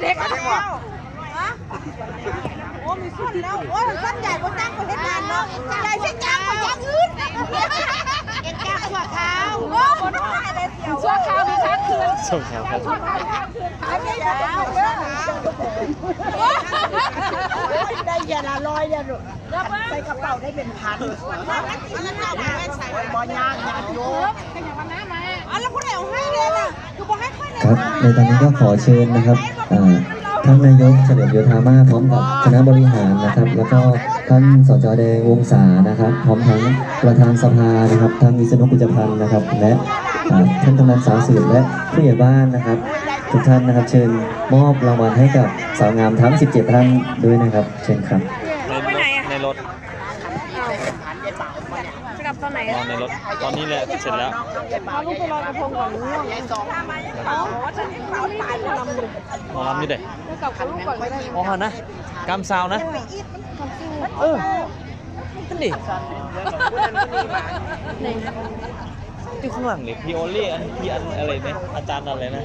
เด็กแล้วฮะโอ้มีส้นแล้ว โอ้ส้นใหญ่กว่าจ้างกว่าเฮ็ดงานเนาะใหญ่ที่จ้างกว่าอย่างอื่นเอ็นจ้างชั่วคราวโอ้คนน้อยเลยเสียวชั่วคราวมีค้างคืนส่งแถวครับขายไม่ได้แล้วได้ยาละร้อยเนี่ยลูกใส่กระเป๋าได้เป็นพันบ่ยากยากโยกอ๋อแล้วผู้ใดเอาให้เลยล่ะคือบ่ให้ค่อยเลย ครับในตอนนี้ก็ขอเชิญนะครับท่านนายกเฉลิมโยธามาพร้อมกับคณะบริหารนะครับ แล้วก็ท่านสจแดงวงศานะครับ พร้อมทั้งประธานสภานะครับท่านวิษณุกุจพันธ์นะครับ และท่านกำนันสาวสืบและผู้ใหญ่บ้านนะครับ ทุกท่านนะครับเชิญมอบรางวัลให้กับสาวงามทั้ง 17 ท่านด้วยนะครับ เชิญครับ ในรถในรถ กลับตอนไหน นอนใน รถตอนนี้แหละเสร็จแล้วเอาลูกไปลอยกระทงก่อนง่วงอ๋อฉันเขาไม่ได้ทำเลยหมอลำอยู่เด้จะกลับกับลูกก่อนก็ได้อ๋อนะกำซาวนะเออนั่นดิที่ข้างหลังนี่พี่โอลี่อันพี่อันอะไรเนี่ยอาจารย์อะไรนะ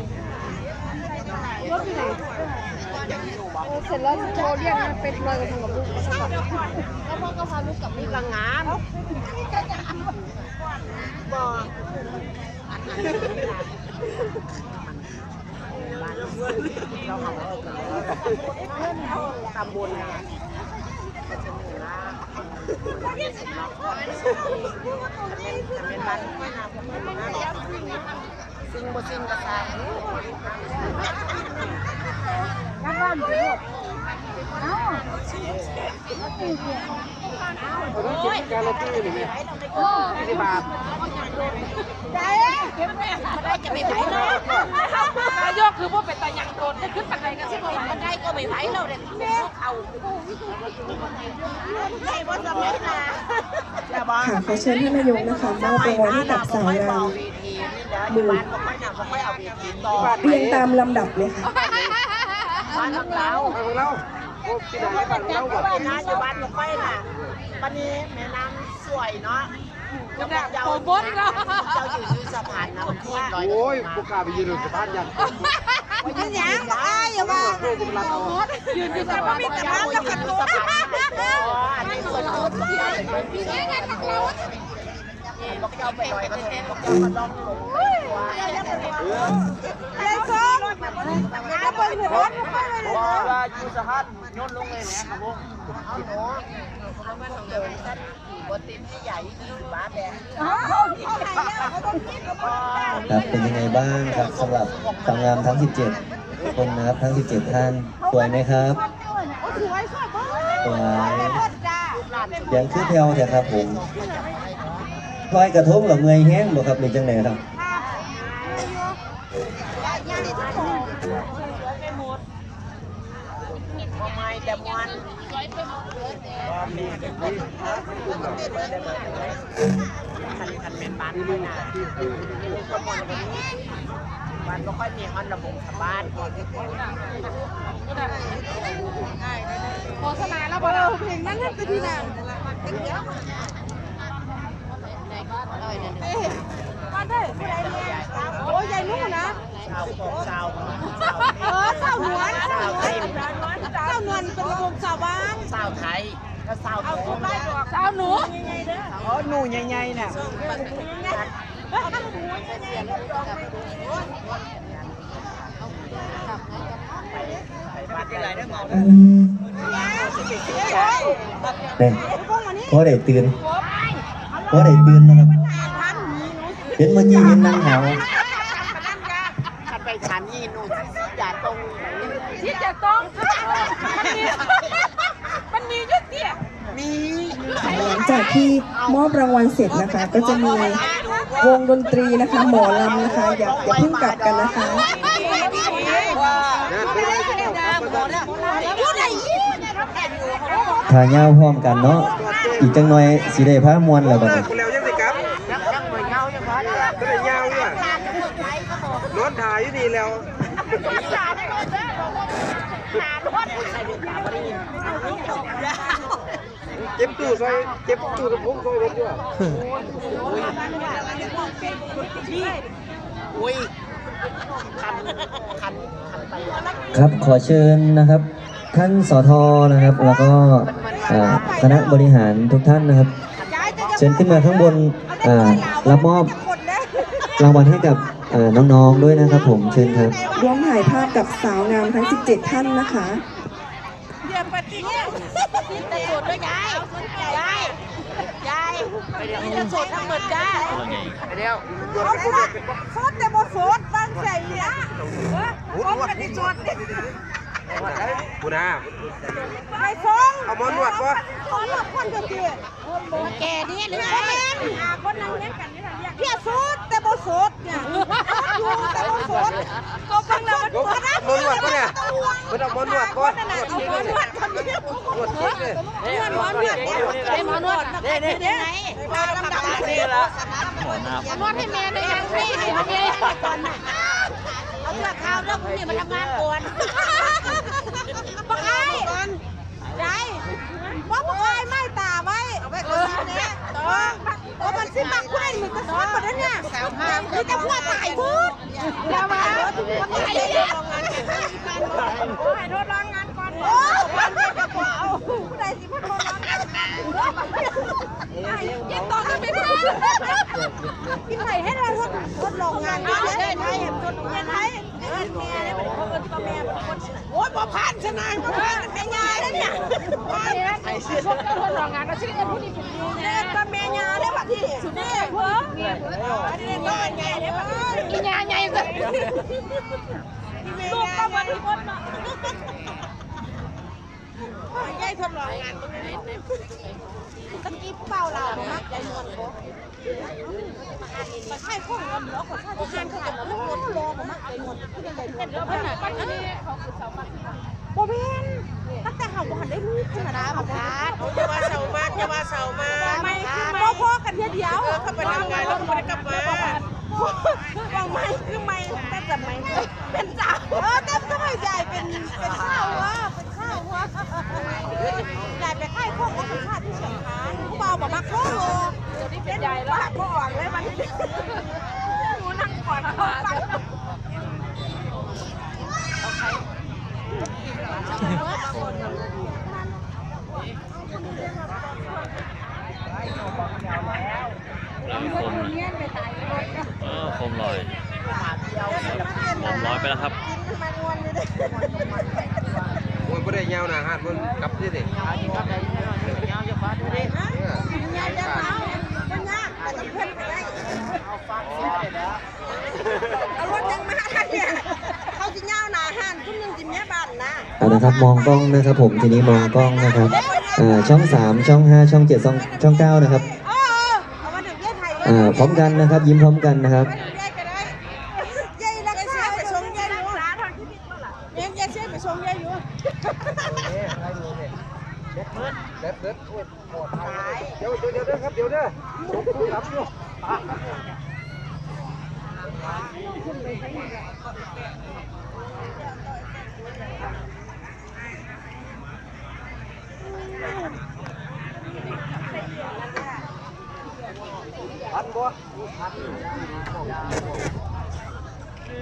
รถอยู่ไหน เสร็จแล้วโทรเรียกมันเป็นลอยกระทงกับลูกแล้วพ่อก็พาลูกกลับนี่ละงานตำบลซิงบ่ซิงกระซาง กลับบ้านไปลูกเอ้าการละตื้อนี่ไงที่บาทใจเก็บแม่ได้จะไม่ไหวเลยนายกคือว่าเป็นตายังโดนจะขึ้นปันไดกันสิปันไดก็ไม่ไหวแล้วเด็กเขาใช่ว่าสมัยนาค่ะขอเชิญท่านนายกนะคะมอบรางวัลให้กับสาวงามหมู่เรียงตามลำดับเลยค่ะ บ้านของเราไปของเราโอ้ที่ไหนบ้านเราบ่บ้านน้าอยู่บ้านของไปน่ะวันนี้แม่น้ำสวยเนาะก็แบบเจ้าบดเนาะเจ้าอยู่ที่สะพานน้ำท่วมโอ้ยบุกกล้าไปยืนอยู่สะพานยันยืนยังบ่อ้ายอย่าว่ายืนอยู่สะพานมีแต่น้ำแล้วกันตัวอันนี้ส่วนตัวมีงานของเราบอกเจ้าไปลอยกระทงบอกเจ้ามาลองลงเลยส้มแล้วเบิ่งหัวบอก ว่าอยู่สะพานย้อนลงเลยแหมครับผมเอาหนูเอามันของเดิมท่ติมที่ใหญ่ที่บบาทแดงครับเป็นยังไงบ้างครับสำหรับสาวงามทั้ง 17 คนนะครับทั้ง 17 ท่านสวยไหมครับสวยสวยมากสวยจ้ายังคือแถวเถอะครับผมลอยกระทงหรือเมยแห้งบ่ครับหรือจังไหนครับ ทำไมแต่มวน คันคันเป็นบ้านไม่นาก็มวนกันนี้บ้านก็ค่อยมีมันระบบบ้านโฆษณาแล้วพอเราเพลงนั้นนั่นคือที่นั่งบ้านได้ผู้ใดเนี่ยโอ้ยยายนุ่นะสาวของสาวเออสาวนวลสาวไทยสาวนวลเป็นระบบสาวบ้านสาวไทย ก็สาวหนูสาวหนูอ๋อหนูใหญ่ๆน่ะ เนี่ยพอได้ตื่นพอได้ตื่นนะครับเห็นเมื่อกี้เห็นนั่งหาว ขันไปขันยี่หนูอย่าตรงที่จะตรงมันมีมันมียุติมี หลัง จากที่มอบรางวัลเสร็จนะคะ ก็จะมีวงดนตรีนะคะ หมอลำนะคะอย่าอย่าเพิ่งกลับกันนะคะพูดอะไรยี่ทาเงาพร้อมกันเนาะอีกจังหน่อยสิได้พามวนแล้วบัดนี้คนแล้วยังสิครับยังเหมือนเงายังพัดก็ได้ยาวเนี่ยนอนถ่ายอยู่นี่แล้วเจ็บตู้ซอยเจ็บตู้ตะพุ่งซอยรถด้วยอุ้ยครับขอเชิญนะครับ ท่านสอทอนะครับ แล้วก็อ่าคณะบริหารทุกท่านนะครับ เชิญขึ้นมาข้างบนอ่ารับมอบรางวัลให้กับอ่าน้องๆด้วยนะครับผมเชิญครับร่วมถ่ายภาพกับสาวงามทั้ง 17 ท่านนะคะ สียวปฏิเนี่ยแต่โสดด้วยยายยายยายนี่จะโสดทั้งหมดจ้าตัวไงเขาโสดโสดแต่บ่โสดบางใจเนี่ยโสดกันที่โสดกูนะไปฟงเอามอนวดปะคนละคนเดียวแกนี่หรือไงคนนั่งเล่นกันนี่แหละเพี่โสดแต่บ่โสดเนี่ย อยู่แต่บ่โสดก็ฟังแล้วมันหมอนวดปะเนี่ยมันเอาหมนวดปะนั่นน่ะเอาหมอนวดคนเดียวนวดเช็คเลยนวดหมนวดเนี่ยไอ้หมอนวดเนี่ยเนี่ยเนี่ยมาลำดับนี่ละหัวหน้านวดให้แม่ได้ยังให้ให้แม่ก่อนน่ะเอาเสื้อขาวแล้วพรุ่งนี้มาทำงานก่อนปักไอ้ได้ว่าปักไอ้ไม่ตาไว้เอาไว้ก่อนนี่ยต่อโอ้มันสิมักไว้มันก็สอนหมดแล้วเนี่ยคือจะพูดตายพูด อย่ามาไอ้เลยโอ้ยทดลองงานก่อนโอ้ยมันจะกราผู้ใดสิมาทดลองงานยังต่อกันไม่ได้พี่ไผ่ให้เราทดทดลองงานด้วยเลยไทยเห็นทดลองงานไทยเอิ้นแม่เนี่ยเป็นคนเอิ้นตัวแม่เป็นคนโอ้ยบ่ผ่านชนะบ่ผ่าน แม่ยาแล้วเนี่ยไอ้ชื่อคนทดลองงานก็ชื่อเอิ้นผู้นี้เป็นดีเนี่ยตัวแม่ยาได้บัดที่สุดเนี่ยเพิ่นอันนี้ก็ใหญ่เด้บัดอียาใหญ่ซะลูกก็บ่ได้คนเนาะใหญ่ทดลองงานตรงนี้ตะกี้ผู้เบาเรามักใจนวลโคมาใช่ข้องกันแล้วก็ใช่ที่งานเขาจะมาลงรอมามาไอ้นวลที่ยังไงนวลแล้วมันปันนี้เขาคือเสาปัน โบเบนตั้งแต่เขาบอกได้ลูกขนาดนั้นมาพัดจะมาเสามาจะมาเสามาไม่คือพ่อพ่อกันเดียวเดียวเขาไปทำงานแล้วก็ไม่ได้กลับมาบางไม่คือไม่แต่แต่ไม่เป็นสาวเออแต่ก็ไม่ใหญ่เป็นเป็นข้าววะเป็นข้าววะใหญ่ไปไข่ข้องก็เป็นข้าวที่เฉียงคานผู้เบาบอกมาข้องโลเดี๋ยวนี้เป็นใหญ่แล้วพ่ออ่อนเลยมันหนูนั่งก่อนเขาฟัง แล้วมีคมเออคมลอยคมลอย ไปแล้วครับโอ้ยไม่ได้ยาวนะฮะมันกลับที่ดิเอารถยังมาเนี่ยเขาสิย่าวนาหันทุ่มหนึ่งสิเมียบ้านนะเอานะครับมองกล้องนะครับผมทีนี้มองกล้องนะครับอ่าช่อง 3 ช่อง 5 ช่อง 7 ช่องช่อง9นะครับเออเอามาถึงเย้ไทยอ่าพร้อมกันนะครับยิ้มพร้อมกันนะครับ เย้ก็ได้เย้รักษาไปชมเย้อยู่เย้เย้เชื่อไปชมเย้อยู่ เด็ดเด็ดโอ้ยปวด เดี๋ยวเดี๋ยวเดี๋ยวครับเดี๋ยวเด้อผมคุยรับอยู่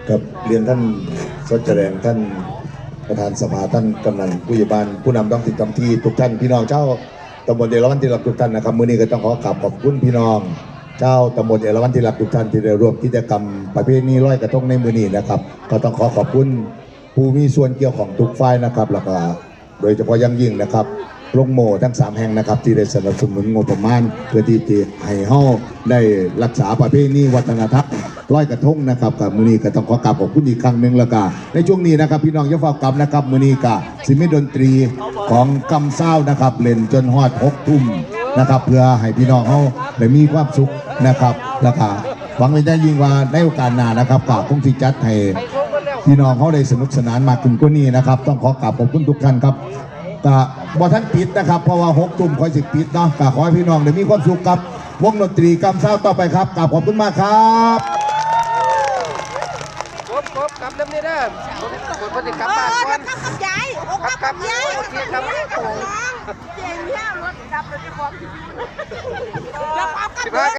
กับเรียนท่านสดแสดงท่านประธานสภาท่านกำนันผู้ใหญ่บ้านผู้นำท้องถิ่นท้องที่ทุกท่านพี่น้องเจ้า ตำบลเอราวัณที่รักทุกท่านนะครับมื้อนี้ก็ต้องขอกราบขอบคุณพี่น้องเจ้าตำบลเอราวัณที่รักทุกท่านที่ได้ร่วมกิจกรรมประเพณีร้อยกระทงในมื้อนี้นะครับ ก็ต้องขอขอบคุณผู้มีส่วนเกี่ยวของทุกฝ่ายนะครับแล้วก็โดยเฉพาะอยังยิ่งนะครับ โรงโม่ทั้ง 3 แห่งนะครับ ที่ได้สนับสนุนงบประมาณ เพื่อที่จะให้เฮาได้รักษาประเพณีวัฒนธรรมร้อยกระทงนะครับกับมือนี้ก็ต้องขอกราบขอบคุณอีกครั้งหนึ่งแล้วก็ในช่วงนี้นะครับ พี่น้องย่าฝากกลับนะครับมือนี้ก็สิมีดนตรีของกำเศร้านะครับเล่นจนฮอดหกทุ่มนะครับ เพื่อให้พี่น้องเฮาได้มีความสุขนะครับแล้วก็หวังไว้ได้ยิ่งว่าในโอกาสหน้านะครับก็คงสิจัดให้พี่น้องเขาได้สนุกสนานมากขึ้นกว่านี้นะครับ ต้องขอกราบขอบคุณทุกท่านครับ กะบอท่านปิดนะครับ เพราะว่าหกตุ่มคอยสิปิดเนาะกะขอให้พี่น้องได้มีความสุขกับวงดนตรีกำเศร้าต่อไปครับกราบขอบคุณมากครับครบครบกลับเริ่มนี่เด้อคนปฏิกลับบ้านก่อนทำกับยายกับกับยายกับยายกับน้องเจ๋งเนี่ยรถดับเลยที่ความ